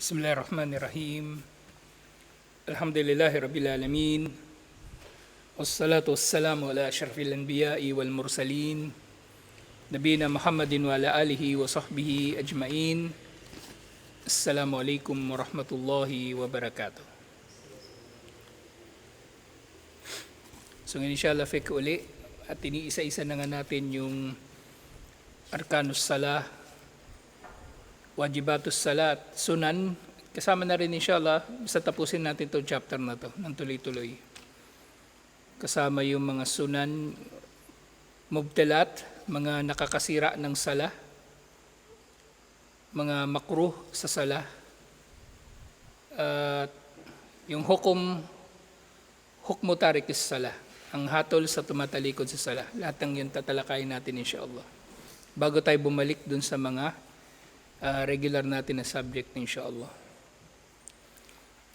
بسم الله الرحمن الرحيم الحمد لله رب العالمين والصلاة والسلام على أشرف الأنبياء والمرسلين نبينا محمد وعلى آله وصحبه أجمعين السلام عليكم ورحمة الله وبركاته So inshallah fik uli at iniisa-isa na nga natin yung Arkanus Salah wajibatus salat, sunan, kasama na rin inshallah, basta tapusin natin itong chapter na to ng tuloy-tuloy. Kasama yung mga sunan, mubtelat, mga nakakasira ng sala, mga makruh sa sala, at yung hukom, hukmo tarikis sala, ang hatol sa tumatalikod sa sala. Lahat ng yun tatalakayin natin inshallah. Bago tayo bumalik dun sa mga uh, regular natin na subject inshallah.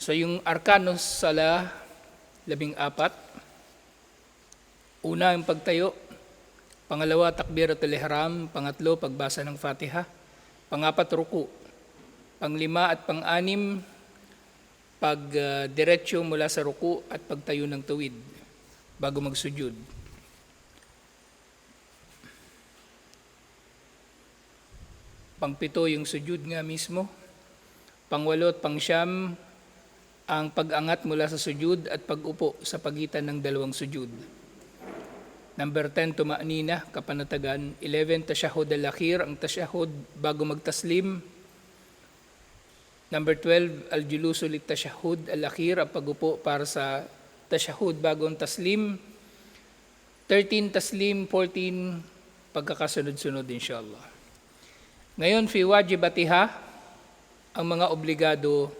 So yung arkanos sala, labing apat. Una, yung pagtayo. Pangalawa, takbiratul ihram. Pangatlo, pagbasa ng fatiha. Pangapat, ruku. Panglima at panganim, pag uh, diretsyo mula sa ruku at pagtayo ng tuwid bago magsujud. Pangpito yung sujud nga mismo. Pangwalo at pangsyam ang pag-angat mula sa sujud at pag-upo sa pagitan ng dalawang sujud. Number 10, tuma'nina, kapanatagan. 11, tasyahud al-akhir, ang tasyahud bago magtaslim. Number 12, al-julusu lit tasyahud al-akhir, ang pag-upo para sa tasyahud bago ang taslim. 13, taslim. 14, pagkakasunod-sunod inshallah. Ngayon, fi wajibatiha, ang mga obligado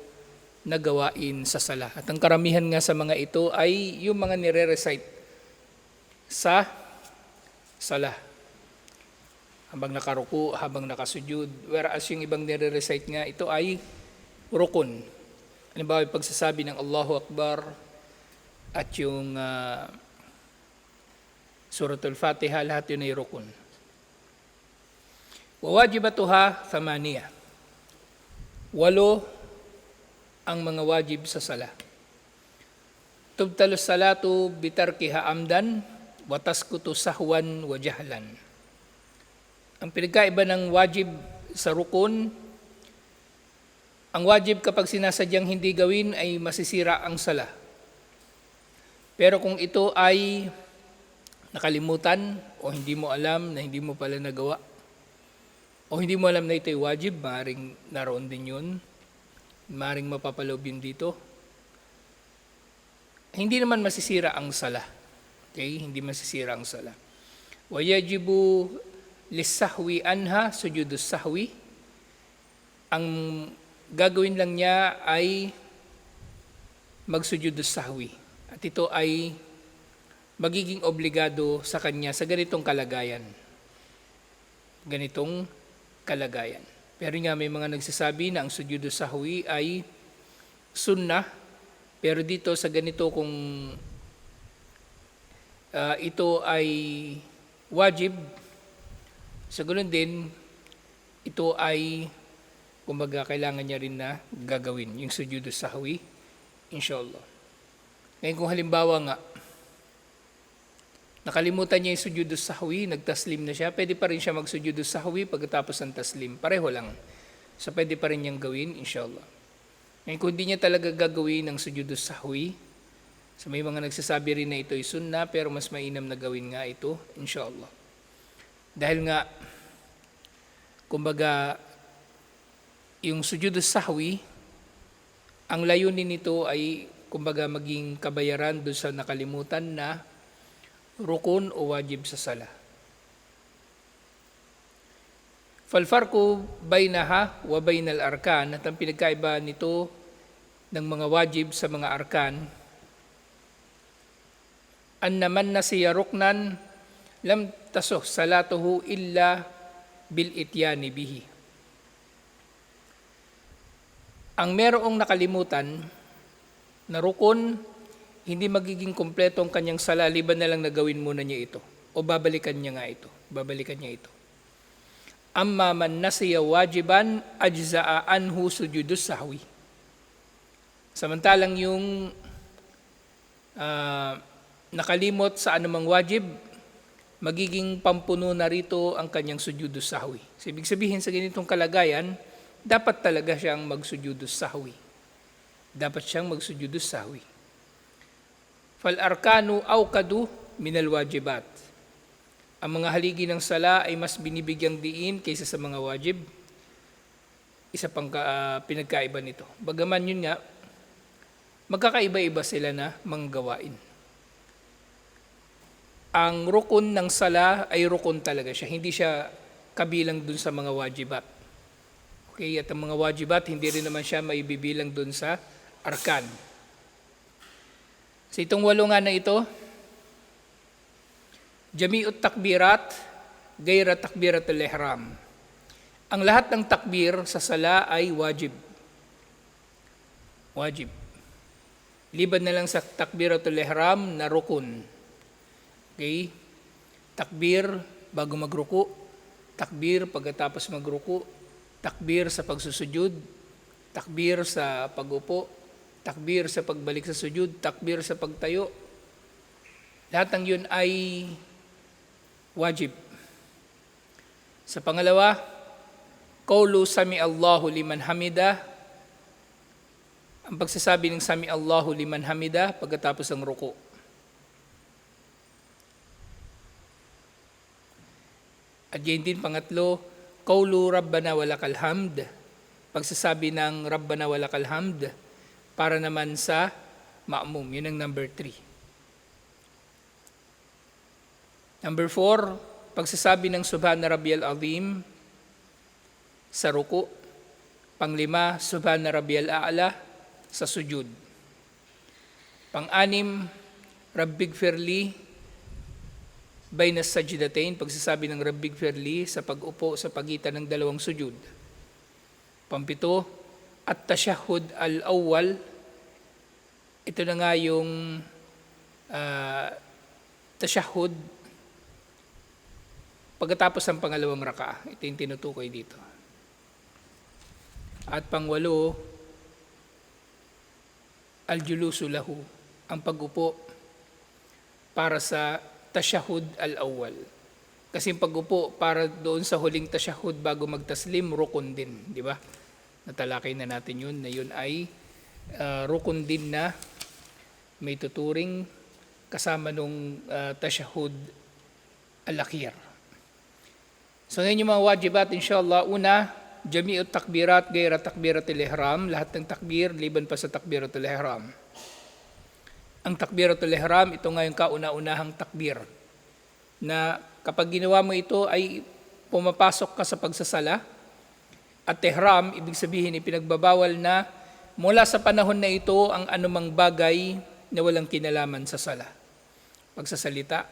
na gawain sa sala. At ang karamihan nga sa mga ito ay yung mga nire-recite sa sala. Habang nakaruku, habang nakasujud. Whereas yung ibang nire-recite nga, ito ay rukun. Halimbawa, yung pagsasabi ng Allahu Akbar at yung uh, Suratul Fatiha, lahat yun ay rukun. Wawajibatuha thamaniya. Walo ang mga wajib sa sala. Tubtalu salatu bitarkiha amdan wataskutu sahwan wa jahlan. Ang pinagkaiba ng wajib sa rukun, ang wajib kapag sinasadyang hindi gawin ay masisira ang sala. Pero kung ito ay nakalimutan o hindi mo alam na hindi mo pala nagawa, o hindi mo alam na ito'y wajib, maaaring naroon din yun. Maaaring mapapaloob yun dito. Hindi naman masisira ang sala. Okay? Hindi masisira ang sala. Wayajibu lisahwi anha sujudus sahwi. Ang gagawin lang niya ay magsujudus sahwi. At ito ay magiging obligado sa kanya sa ganitong kalagayan. Ganitong kalagayan. Pero nga may mga nagsasabi na ang sujudo sahwi ay sunnah, pero dito sa ganito kung uh, ito ay wajib, sa ganun din, ito ay kumbaga kailangan niya rin na gagawin, yung sujudo sahwi, inshallah. Ngayon kung halimbawa nga, Nakalimutan niya yung sujudus sahwi, nagtaslim na siya, pwede pa rin siya magsujudus sahwi pagkatapos ng taslim. Pareho lang. So pwede pa rin niyang gawin, inshallah. Ngayon kung hindi niya talaga gagawin ng sujudus sahwi, so may mga nagsasabi rin na ito ay sunna, pero mas mainam na gawin nga ito, inshallah. Dahil nga, kumbaga, yung sujudus sahwi, ang layunin nito ay kumbaga maging kabayaran doon sa nakalimutan na rukun o wajib sa sala. Falfarku baynaha wa bainal arkan at ang pinagkaiba nito ng mga wajib sa mga arkan an naman na siya ruknan lam tasoh salatuhu illa bil ityani bihi. Ang merong nakalimutan na rukun hindi magiging kompleto ang kanyang sala, liban na lang na gawin muna niya ito. O babalikan niya nga ito. Babalikan niya ito. Amma man nasiya wajiban, ajza'a anhu sujudus sahwi. Samantalang yung ah, nakalimot sa anumang wajib, magiging pampuno na rito ang kanyang sujudus sahwi. So, ibig sabihin sa ganitong kalagayan, dapat talaga siyang magsujudus sahwi. Dapat siyang magsujudus sahwi. Fal arkanu awkadu minal wajibat. Ang mga haligi ng sala ay mas binibigyang diin kaysa sa mga wajib. Isa pang ah, pinagkaiba nito. Bagaman yun nga, magkakaiba-iba sila na mga gawain. Ang rukun ng sala ay rukun talaga siya. Hindi siya kabilang dun sa mga wajibat. Okay, at ang mga wajibat, hindi rin naman siya maibibilang dun sa arkan. Sa itong walo nga na ito, Jami'ut takbirat, gaira takbiratul ihram. Ang lahat ng takbir sa sala ay wajib. Wajib. Liban na lang sa takbiratul ihram na rukun. Okay? Takbir bago magruku, takbir pagkatapos magruku, takbir sa pagsusujud, takbir sa pagupo, takbir sa pagbalik sa sujud, takbir sa pagtayo. Lahat ng yun ay wajib. Sa pangalawa, Qawlu sami Allahu liman hamida. Ang pagsasabi ng sami Allahu liman hamida pagkatapos ng ruku. At yun din pangatlo, Qawlu Rabbana walakal hamd. Pagsasabi ng Rabbana walakal hamd para naman sa ma'mum. Yun ang number three. Number four, pagsasabi ng Subhana Rabbiyal Azim sa ruku. Panglima, Subhana Rabbiyal A'la sa sujud. Pang-anim, Rabbig Firli bayna sajdatain, pagsasabi ng Rabbig Firli sa pag-upo sa pagitan ng dalawang sujud. Pampito, at tashahud al-awwal, ito na nga yung uh, tashahud pagkatapos ng pangalawang raka. Ito yung tinutukoy dito. At pangwalo, al-julusu lahu, ang pagupo para sa tashahud al-awwal. Kasi pagupo para doon sa huling tashahud bago magtaslim, rukun din, di ba? Natalakay na natin yun, na yun ay uh, rukun din na may tuturing kasama nung uh, tashahud al-akhir. So ngayon yung mga wajibat, inshallah, una, jami'ut takbirat, gaira takbiratul ihram, lahat ng takbir, liban pa sa takbiratul ihram. Ang takbiratul ihram, ito nga yung kauna-unahang takbir, na kapag ginawa mo ito ay pumapasok ka sa pagsasala, at ihram, ibig sabihin, ipinagbabawal na mula sa panahon na ito ang anumang bagay na walang kinalaman sa sala. Pagsasalita,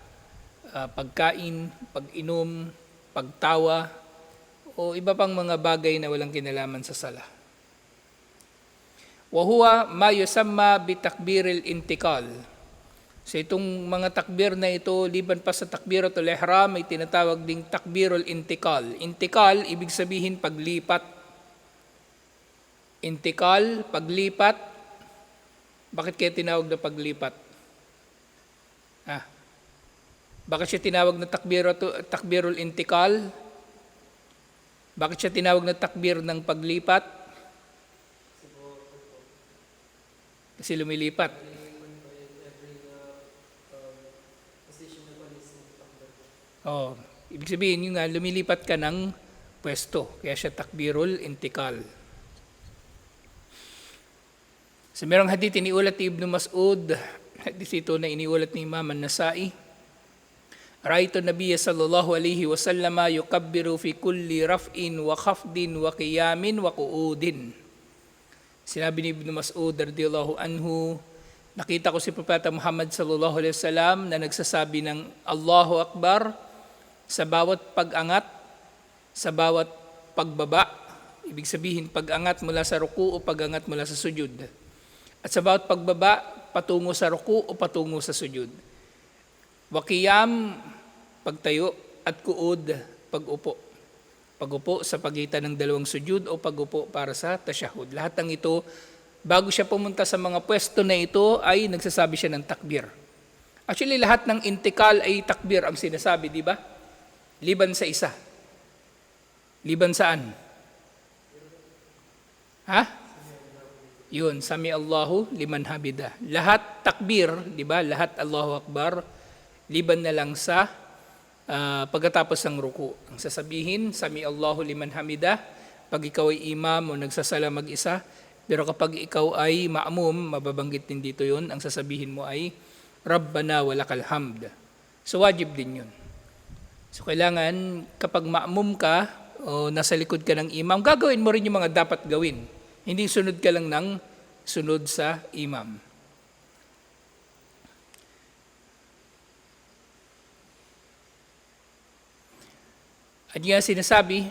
uh, pagkain, pag-inom, pagtawa, o iba pang mga bagay na walang kinalaman sa sala. Wahuwa ma yusamma bitakbiril intikal. So itong mga takbir na ito, liban pa sa takbiratul ihram, may tinatawag ding takbirul intikal. Intikal, ibig sabihin paglipat. Intikal, paglipat. Bakit kaya tinawag na paglipat? Ah, bakit siya tinawag na takbirul, takbirul intikal? Bakit siya tinawag na takbir ng paglipat? Kasi lumilipat. Oh, ibig sabihin yung nga, lumilipat ka ng pwesto. Kaya siya takbirul intikal. Sa merong hadith, iniulat ni Ibn Mas'ud, hadith ito na iniulat ni Imam An-Nasai, Ra'aytu Nabiyya sallallahu alaihi wasallam yukabbiru fi kulli raf'in wa khafdin wa qiyamin wa qu'udin. Sinabi ni Ibn Mas'ud radhiyallahu anhu, nakita ko si Propeta Muhammad sallallahu alaihi wasallam na nagsasabi ng Allahu Akbar sa bawat pag-angat, sa bawat pagbaba, ibig sabihin pag-angat mula sa ruku o pag-angat mula sa sujud. At sa bawat pagbaba, patungo sa ruku o patungo sa sujud. Wakiyam, pagtayo, at kuod, pag-upo. Pagupo sa pagitan ng dalawang sujud o pagupo para sa tasyahud. Lahat ng ito, bago siya pumunta sa mga pwesto na ito, ay nagsasabi siya ng takbir. Actually, lahat ng intikal ay takbir ang sinasabi, di ba? Liban sa isa. Liban saan? Ha? Yun, sami Allahu liman habida. Lahat takbir, di ba? Lahat Allahu Akbar, liban na lang sa ah, pagkatapos ng ruku. Ang sasabihin, sami Allahu liman hamida, pag ikaw ay imam o nagsasala mag-isa, pero kapag ikaw ay ma'mum, mababanggit din dito yun, ang sasabihin mo ay, Rabbana walakal hamd. So wajib din yun. So kailangan kapag maamum ka o nasa likod ka ng imam, gagawin mo rin yung mga dapat gawin. Hindi sunod ka lang ng sunod sa imam. At yan sinasabi,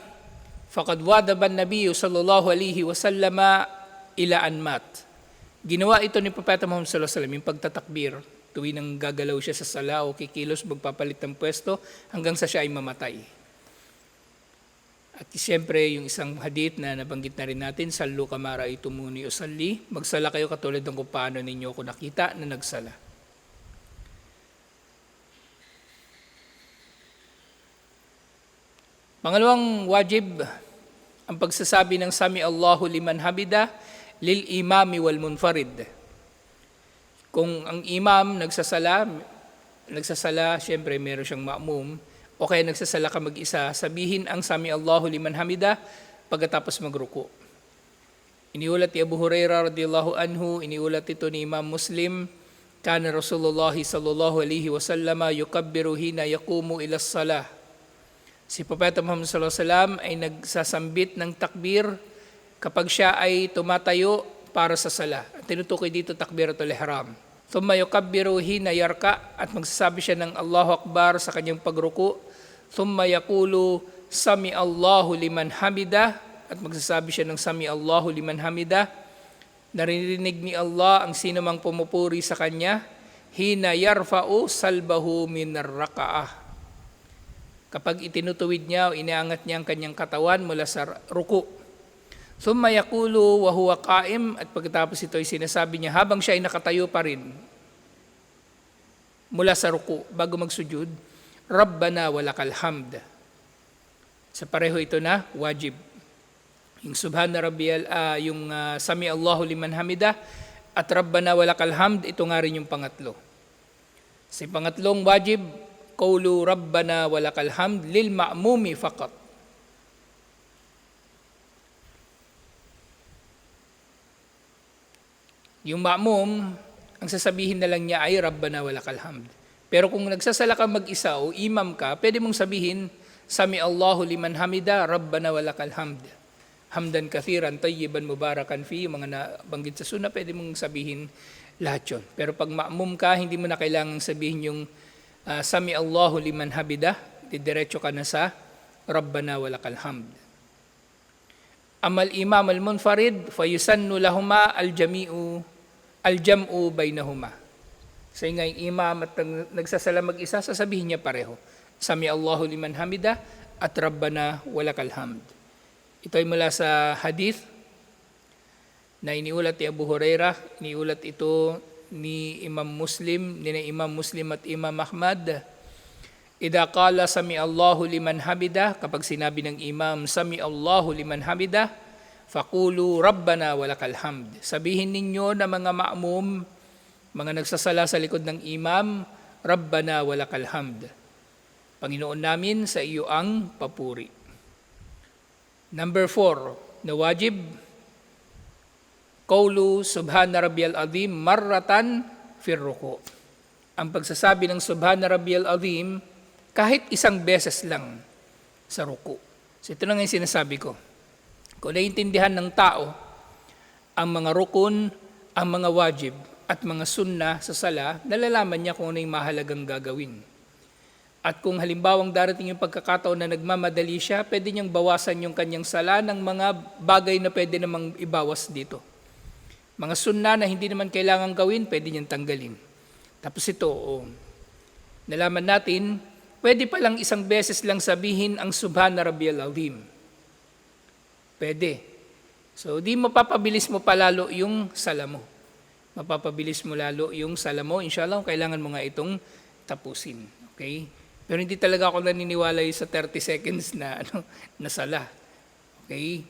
فَقَدْ وَادَبَ النَّبِيُّ صَلَّى اللَّهُ عَلَيْهِ وَسَلَّمَ إِلَى أَنْ Ginawa ito ni Propeta Muhammad sallallahu alaihi wasallam, yung pagtatakbir tuwing nang gagalaw siya sa sala o kikilos, magpapalit ng pwesto, hanggang sa siya ay mamatay. At siyempre, yung isang hadith na nabanggit na rin natin, Sallu kamara itumuni o salli, magsala kayo katulad ng kung paano ninyo ako nakita na nagsala. Pangalawang wajib, ang pagsasabi ng Sami Allahu liman habida lil imami wal munfarid. Kung ang imam nagsasala, nagsasala, syempre meron siyang ma'mum, o kaya nagsasala ka mag-isa, sabihin ang Sami Allahu liman hamida pagkatapos magruko. Iniulat ni Abu Huraira radhiyallahu anhu, iniulat ito ni Imam Muslim, kana Rasulullah sallallahu alaihi wasallama yukabbiru hina yaqumu ila salah. Si Propeta Muhammad sallallahu alaihi wasallam ay nagsasambit ng takbir kapag siya ay tumatayo para sa sala. Ang Tinutukoy dito takbiratul ihram. Thumma yukabbiru hina yarka at magsasabi siya ng Allahu Akbar sa kanyang pagruko. Thumma yaqulu sami Allahu liman hamida at magsasabi siya ng sami Allahu liman hamida. Naririnig ni Allah ang sino mang pumupuri sa kanya hina yarfa'u salbahu min rakaah kapag itinutuwid niya o inaangat niya ang kanyang katawan mula sa ruku. Thumma yakulu wa huwa qaim at pagkatapos ito ay sinasabi niya habang siya ay nakatayo pa rin mula sa ruku bago magsujud, Rabbana walakal hamd. Sa pareho ito na wajib. Yung subhana rabbiyal ah, yung ah, sami Allahu liman hamida at Rabbana walakal hamd ito nga rin yung pangatlo. Sa pangatlong wajib, qawlu rabbana walakal hamd lil ma'mumi faqat. Yung ma'mum, ang sasabihin na lang niya ay rabbana walakal hamd. Pero kung nagsasala ka mag-isa o imam ka, pwede mong sabihin, Sami Allahu liman hamida, rabbana walakal hamd. Hamdan kathiran, tayyiban mubarakan fi, mga nabanggit sa sunnah, pwede mong sabihin lahat yun. Pero pag ma'mum ka, hindi mo na kailangang sabihin yung uh, Sami Allahu liman habida, didiretso ka na sa Rabbana walakal hamd. Amal imam al munfarid fayusannu lahuma al jami'u al jam'u bainahuma. Sa so, ngay imam at nagsasala mag-isa, sasabihin niya pareho. Sami Allahu liman hamida at Rabbana walakal hamd. Ito ay mula sa hadith na iniulat ni Abu Huraira, iniulat ito ni Imam Muslim, ni na Imam Muslim at Imam Ahmad. Ida qala sami Allahu liman hamida, kapag sinabi ng imam sami Allahu liman hamida, faqulu rabbana walakal hamd. Sabihin ninyo na mga ma'mum, mga nagsasala sa likod ng imam, rabbana walakal hamd. Panginoon namin, sa iyo ang papuri. Number four, na wajib, Qawlu Subhana Rabbiyal Azim marratan firruko. Ang pagsasabi ng Subhana Rabbiyal Azim kahit isang beses lang sa ruku. So ito na yung sinasabi ko. Kung naiintindihan ng tao ang mga rukun, ang mga wajib, at mga sunna sa sala, nalalaman niya kung ano yung mahalagang gagawin. At kung halimbawang darating yung pagkakataon na nagmamadali siya, pwede niyang bawasan yung kanyang sala ng mga bagay na pwede namang ibawas dito. Mga sunna na hindi naman kailangan gawin, pwede niyang tanggalin. Tapos ito, oh, nalaman natin, pwede palang isang beses lang sabihin ang Subhana Rabbiyal Azim. Pwede. So, di mapapabilis mo palalo yung sala mo. Mapapabilis mo lalo yung sala mo. Inshallah, kailangan mo nga itong tapusin. Okay? Pero hindi talaga ako naniniwala sa 30 seconds na, ano, na sala. Okay?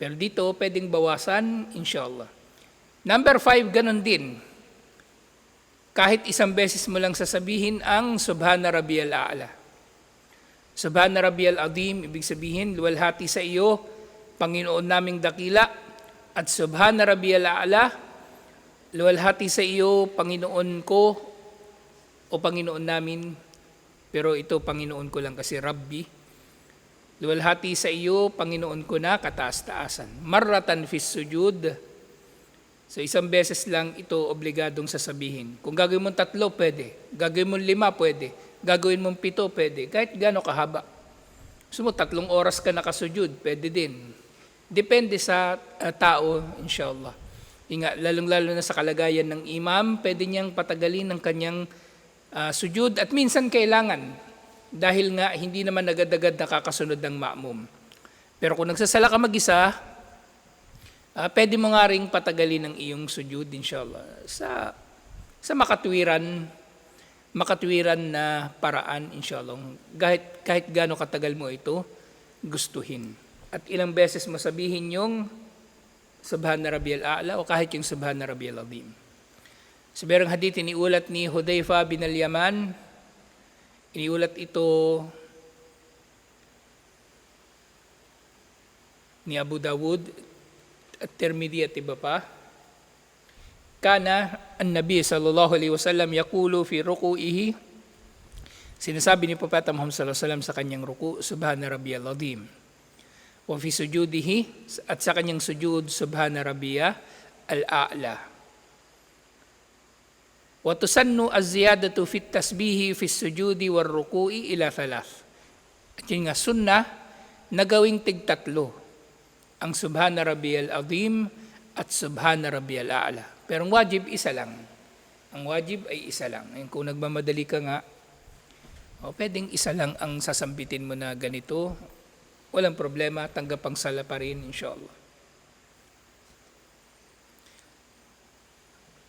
Pero dito, pwedeng bawasan, inshallah. Number five, ganun din. Kahit isang beses mo lang sasabihin ang Subhana Rabbiyal A'la. Subhana Rabbiyal Azim, ibig sabihin, luwalhati sa iyo, Panginoon naming dakila, at Subhana Rabbiyal A'la, luwalhati sa iyo, Panginoon ko, o Panginoon namin, pero ito Panginoon ko lang kasi Rabbi. Luwalhati sa iyo, Panginoon ko na kataas-taasan. Marratan fis sujud. So isang beses lang ito obligadong sasabihin. Kung gagawin mong tatlo, pwede. Gagawin mong lima, pwede. Gagawin mong pito, pwede. Kahit gano'ng kahaba. Gusto tatlong oras ka nakasujud, pwede din. Depende sa uh, tao, inshallah. Inga, lalong-lalo na sa kalagayan ng imam, pwede niyang patagalin ng kanyang uh, sujud at minsan kailangan dahil nga hindi naman agad-agad nakakasunod ng ma'mum. Pero kung nagsasala ka mag-isa, uh, pwede mo nga ring patagalin ng iyong sujud, inshallah, sa, sa makatwiran, makatwiran na paraan, inshallah. Kahit, kahit gaano katagal mo ito, gustuhin. At ilang beses mo sabihin yung Subhana Rabbiyal A'la o kahit yung Subhana Rabbiyal Azim. Sa berang hadith, iniulat ni Hudayfa bin al-Yaman, iniulat ito ni Abu Dawud at Tirmidhi at iba pa. Kana ang Nabi sallallahu alaihi wasallam yakulu fi ruku'ihi Sinasabi ni Propeta Muhammad sallallahu alaihi wasallam sa kanyang ruku, Subhana Rabbiyal Azim. Wa fi sujudihi at sa kanyang sujud, Subhana Rabbiya al-A'la. Wa tusannu az-ziyadatu fi tasbihi fi sujudi war ruku'i ila thalath. At yun nga sunnah na gawing tigtatlo ang Subhana Rabbiyal Azim at Subhana Rabbiyal A'la. Pero ang wajib isa lang. Ang wajib ay isa lang. Ngayon, kung nagmamadali ka nga, o pwedeng isa lang ang sasambitin mo na ganito, walang problema, tanggap ang sala pa rin, inshallah.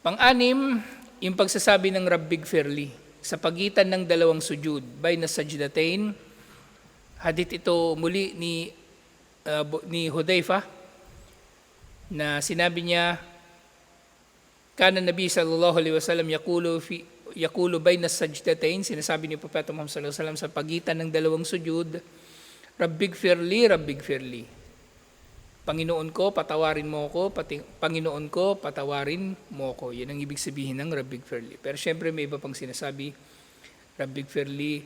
Pang-anim, yung pagsasabi ng Rabbig Fairly sa pagitan ng dalawang sujud, by na sajdatain, hadith ito muli ni, uh, ni Hudayfa, na sinabi niya, kana Nabi sallallahu alaihi wasallam yakulu fi yakulu bayna sajdatain, sinasabi ni Propeta Muhammad sallallahu alaihi wasallam sa pagitan ng dalawang sujud, Rabbig firli, Rabbig firli. Panginoon ko, patawarin mo ko, pati, Panginoon ko, patawarin mo ko. Yan ang ibig sabihin ng Rabbig firli. Pero syempre may iba pang sinasabi, Rabbig firli,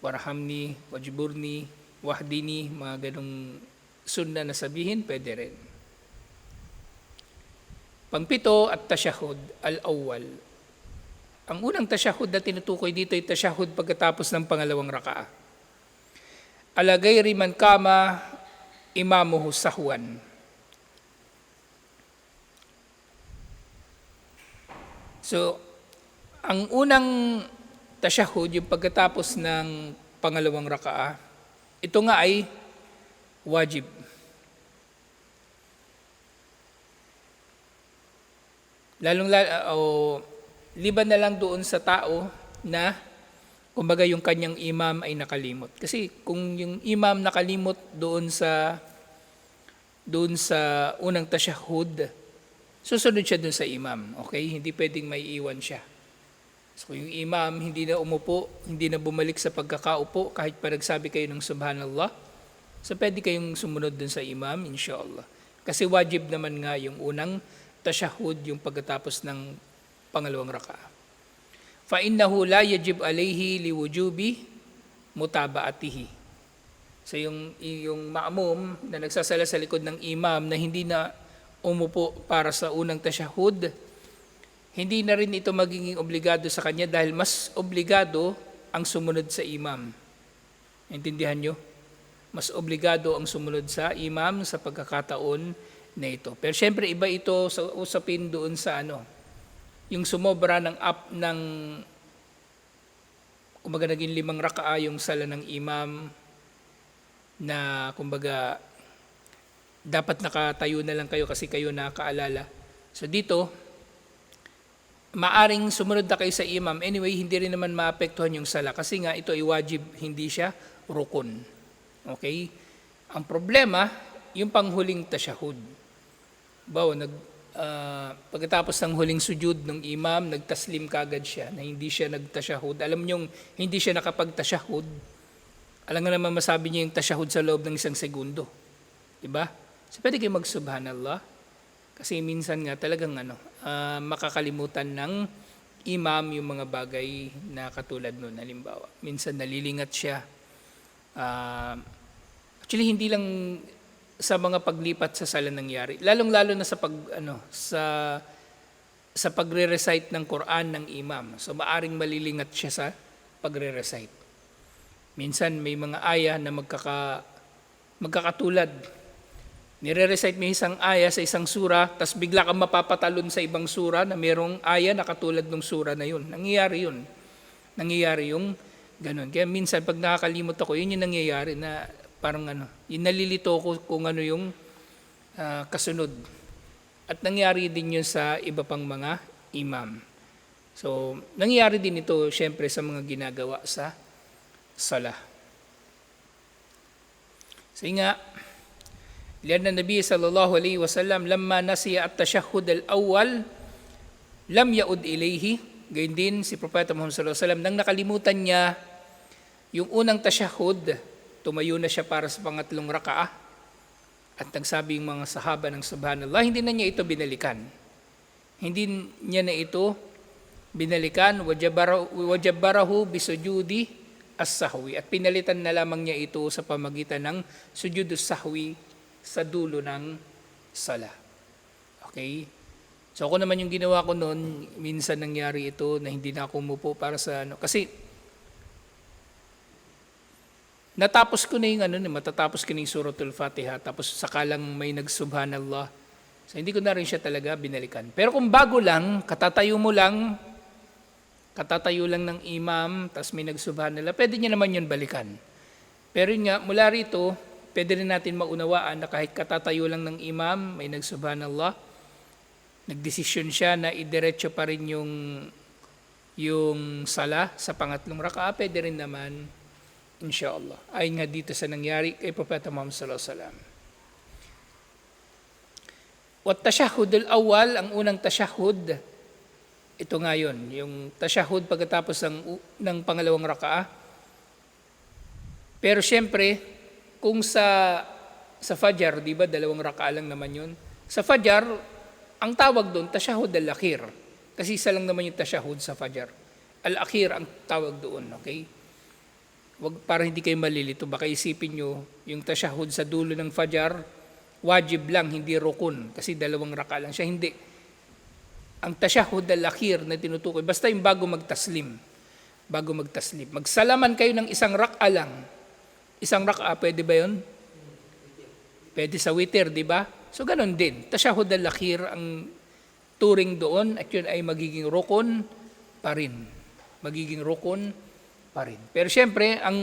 warhamni, wajburni, wahdini, mga ganong sunna na sabihin, pwede rin. Pangpito at tasyahud al-awwal. Ang unang tasyahud na tinutukoy dito ay tasyahud pagkatapos ng pangalawang rakaa. Alagay riman kama imamuhu sahwan. So, ang unang tasyahud, yung pagkatapos ng pangalawang rakaa, ito nga ay wajib. Lalong, o, liban na lang doon sa tao na kumbaga yung kanyang imam ay nakalimot. Kasi kung yung imam nakalimot doon sa doon sa unang tasyahud, susunod siya doon sa imam. Okay? Hindi pwedeng may iwan siya. So yung imam hindi na umupo, hindi na bumalik sa pagkakaupo kahit pa nagsabi kayo ng subhanallah. So pwede kayong sumunod doon sa imam, inshallah. Kasi wajib naman nga yung unang tasyahud, yung pagkatapos ng pangalawang raka. Innahu la yajib alayhi liwujubi mutabaatihi. So yung yung ma'mum na nagsasala sa likod ng imam na hindi na umupo para sa unang tasyahud, hindi na rin ito magiging obligado sa kanya dahil mas obligado ang sumunod sa imam. Intindihan nyo? Mas obligado ang sumunod sa imam sa pagkakataon na ito. Pero syempre iba ito sa usapin doon sa ano, yung sumobra ng up ng kumbaga naging limang rakaa yung sala ng imam na kumbaga dapat nakatayo na lang kayo kasi kayo nakaalala. So dito, maaring sumunod na kayo sa imam. Anyway, hindi rin naman maapektuhan yung sala kasi nga ito ay wajib, hindi siya rukun. Okay? Ang problema, yung panghuling tasyahud. Bawa, nag, ah, pagkatapos ng huling sujud ng imam, nagtaslim kagad siya na hindi siya nagtasyahud. Alam niyo, hindi siya nakapagtasyahud. Alam nga naman masabi niya yung tasyahud sa loob ng isang segundo. Diba? So pwede kayo mag-subhanallah. Kasi minsan nga talagang ano, ah, makakalimutan ng imam yung mga bagay na katulad nun. Halimbawa, minsan nalilingat siya. Ah, actually, hindi lang sa mga paglipat sa sala nangyari. Lalong-lalo na sa pag ano sa sa pagre-recite ng Quran ng imam. So maaring malilingat siya sa pagre-recite. Minsan may mga aya na magkaka magkakatulad. Nire-recite mo isang aya sa isang sura, tapos bigla kang mapapatalon sa ibang sura na merong aya na katulad ng sura na yun. Nangyayari yun. Nangyayari yung ganun. Kaya minsan pag nakakalimot ako, yun yung nangyayari na parang ano, yung nalilito ko kung ano yung ah, kasunod. At nangyari din yun sa iba pang mga imam. So, nangyayari din ito syempre sa mga ginagawa sa sala. So nga, lian Nabi sallallahu alaihi wasallam lamma nasiya at tashahhud al-awwal lam yaud ilayhi. Gayun din si Propeta Muhammad sallallahu alaihi wasallam nang nakalimutan niya yung unang tashahhud, tumayo na siya para sa pangatlong rakaah. At nagsabi yung mga sahaba ng subhanallah, hindi na niya ito binalikan. Hindi niya na ito binalikan, wajabarahu, bisujudi as-sahwi. At pinalitan na lamang niya ito sa pamagitan ng sujudus sahwi sa dulo ng sala. Okay? So ako naman yung ginawa ko noon, minsan nangyari ito na hindi na ako umupo para sa ano. Kasi natapos ko na yung ano, matatapos ko na yung suratul Fatiha, tapos sakalang may nagsubhanallah. So hindi ko na rin siya talaga binalikan. Pero kung bago lang, katatayo mo lang, katatayo lang ng imam, tapos may nagsubhanallah, pwede niya naman yun balikan. Pero yun nga, mula rito, pwede rin natin maunawaan na kahit katatayo lang ng imam, may nagsubhanallah, nagdesisyon siya na idiretso pa rin yung yung sala sa pangatlong raka, pwede rin naman, inshallah. Ayon nga dito sa nangyari kay Propeta Muhammad sallallahu alaihi wasallam. Wat tashahhud al-awwal, ang unang tashahhud, ito nga yun, yung tashahhud pagkatapos ng, ng pangalawang rakaah. Pero siyempre, kung sa sa Fajar, di ba, dalawang rakaah lang naman yun. Sa Fajar, ang tawag doon, tashahhud al-akhir. Kasi isa lang naman yung tashahhud sa Fajar. Al-akhir ang tawag doon, okay? Wag para hindi kayo malilito, baka isipin nyo, yung tashahhud sa dulo ng Fajar, wajib lang, hindi rukun. Kasi dalawang raka lang siya. Hindi. Ang tashahhud al-akhir na tinutukoy, basta yung bago magtaslim. Bago magtaslim. Magsalaman kayo ng isang raka lang. Isang raka, pwede ba yun? Pwede sa witr, di ba? So ganun din. Tashahhud al-akhir ang turing doon at yun ay magiging rukun pa rin. Magiging rukun pa rin. Pero siyempre, ang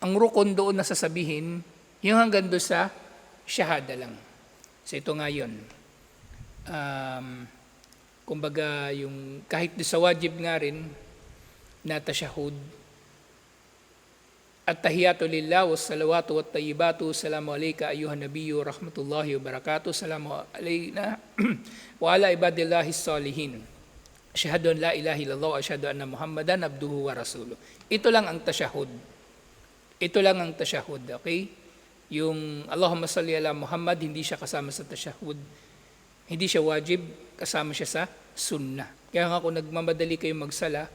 ang rukun doon na sasabihin, yung hanggang doon sa shahada lang. So ito nga yun. Um, kumbaga, yung, kahit doon sa wajib nga rin, na tashahud, At-tahiyatu lillah wa salawatu wa tayyibatu. Salamu alayka ayuhan nabiyyu rahmatullahi wa barakatuh. Salamu alayna wa ala ibadillahi salihin. Asyhadu an la ilaha illallah wa asyhadu anna Muhammadan abduhu wa rasuluh. Ito lang ang tashahud. Ito lang ang tashahud, okay? Yung Allahumma salli ala Muhammad, hindi siya kasama sa tashahud. Hindi siya wajib, kasama siya sa sunnah. Kaya nga kung nagmamadali kayo magsala,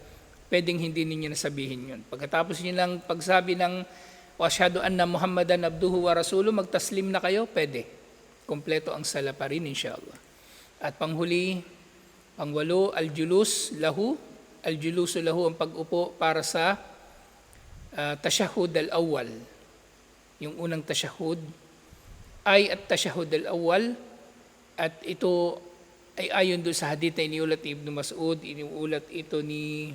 pwedeng hindi ninyo nasabihin yun. Pagkatapos nyo lang pagsabi ng Washhadu anna Muhammadan abduhu wa rasuluh, magtaslim na kayo, pwede. Kompleto ang sala pa rin, inshallah. At panghuli, pangwalo, al-julus lahu. Al-julusu lahu ang pag-upo para sa uh, tashahud al-awwal. Yung unang tashahud ay at tashahud al-awwal at ito ay ayon doon sa hadith na iniulat ni Ibn Mas'ud, iniulat ito ni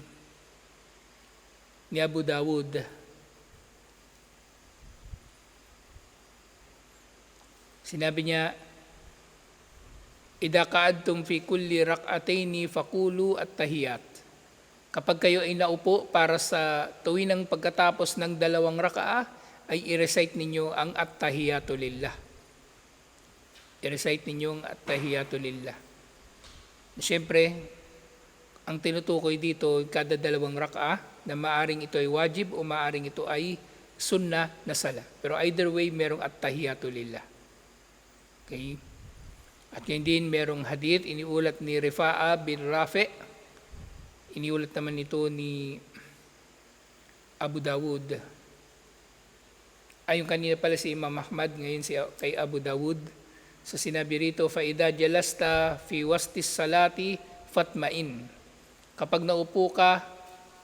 ni Abu Dawud. Sinabi niya, Ida kaadtum fi kulli rak'ataini fakulu at tahiyat. Kapag kayo ay naupo para sa tuwinang pagkatapos ng dalawang raka'a, ay i-recite ninyo ang at-tahiyatu lillah. I-recite ninyo ang at-tahiyatu lillah. Siyempre, ang tinutukoy dito, kada dalawang raka'a, na maaring ito ay wajib o maaring ito ay sunnah na sala. Pero either way, merong at-tahiyatu lillah. Okay? At yun din merong hadith, iniulat ni Rifa'a bin Rafi. Iniulat naman ito ni Abu Dawud. Ayun kanina pala si Imam Ahmad, ngayon si, kay Abu Dawud. So sinabi rito, Fa'ida jalasta fi wastis salati fatmain. Kapag naupo ka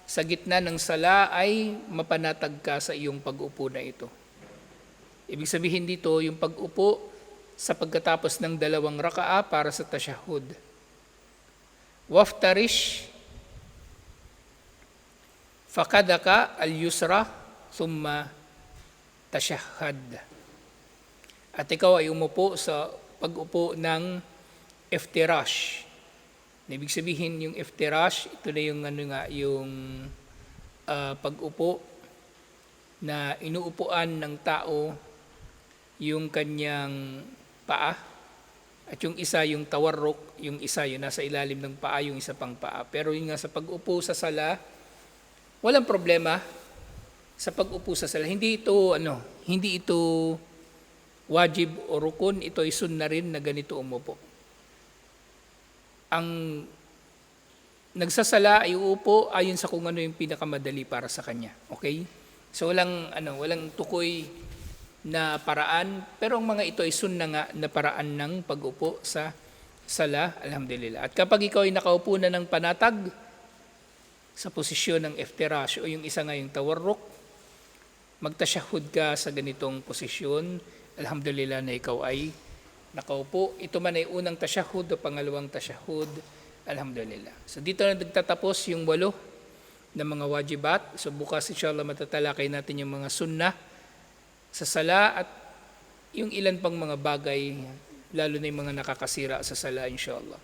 sa gitna ng sala ay mapanatag ka sa iyong pag-upo na ito. Ibig sabihin dito, yung pag-upo sa pagkatapos ng dalawang raka'a para sa tashahud. Waftarish fakadaka al-yusra thumma tashahhad. At ikaw ay umupo sa pag-upo ng iftirash. Ibig sabihin yung iftirash, ito na yung ano nga, yung ah, pag-upo na inuupuan ng tao yung kanyang paa at yung isa yung tawarrok, yung isa yung nasa ilalim ng paa, yung isa pang paa. Pero yung nga sa pag-upo sa sala, walang problema sa pag-upo sa sala. Hindi ito ano, hindi ito wajib o rukun, ito ay sunna rin na ganito umupo. Ang nagsasala ay uupo ayon sa kung ano yung pinakamadali para sa kanya. Okay? So walang ano, walang tukoy na paraan, pero ang mga ito ay sunna nga na paraan ng pag-upo sa sala, alhamdulillah. At kapag ikaw ay nakaupo na ng panatag sa posisyon ng iftirash o yung isa nga yung tawarruk, magtasyahud ka sa ganitong posisyon, alhamdulillah na ikaw ay nakaupo. Ito man ay unang tasyahud o pangalawang tasyahud, alhamdulillah. So dito na nagtatapos yung walo na mga wajibat. So bukas inshallah matatalakay natin yung mga sunnah sa sala at yung ilan pang mga bagay, lalo na yung mga nakakasira sa sala, inshallah.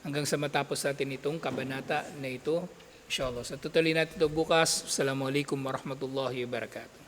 Hanggang sa matapos natin itong kabanata na ito, inshallah. Sa tutuloy natin ito bukas. Assalamualaikum warahmatullahi wabarakatuh.